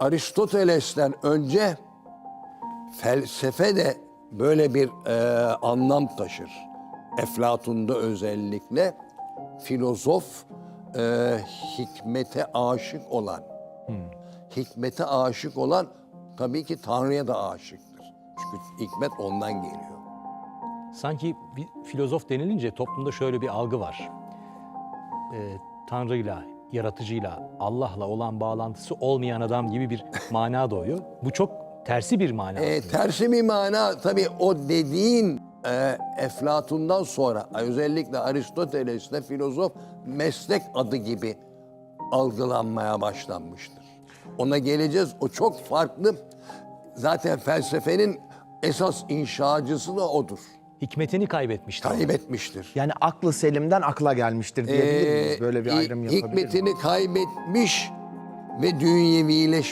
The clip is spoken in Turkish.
Aristoteles'ten önce felsefe de böyle bir e, anlam taşır. Eflatun'da özellikle filozof e, hikmete aşık olan, hikmete aşık olan tabii ki Tanrı'ya da aşıktır. Çünkü hikmet ondan geliyor. Sanki bir filozof denilince toplumda şöyle bir algı var. Ee, Tanrı'yla, yaratıcıyla, Allah'la olan bağlantısı olmayan adam gibi bir mana doğuyor. Bu çok tersi bir mana. E, tersi bir mana tabii o dediğin e, Eflatun'dan sonra özellikle Aristoteles'te filozof meslek adı gibi algılanmaya başlanmıştır. Ona geleceğiz. O çok farklı. Zaten felsefenin esas inşacısı da odur. Hikmetini kaybetmiştir. Kaybetmiştir. Yani aklı selimden akla gelmiştir diyebilir miyiz? Böyle bir Ee, ayrım yapabilir miyiz? Hikmetini kaybetmiş ve dünyevileşmiş.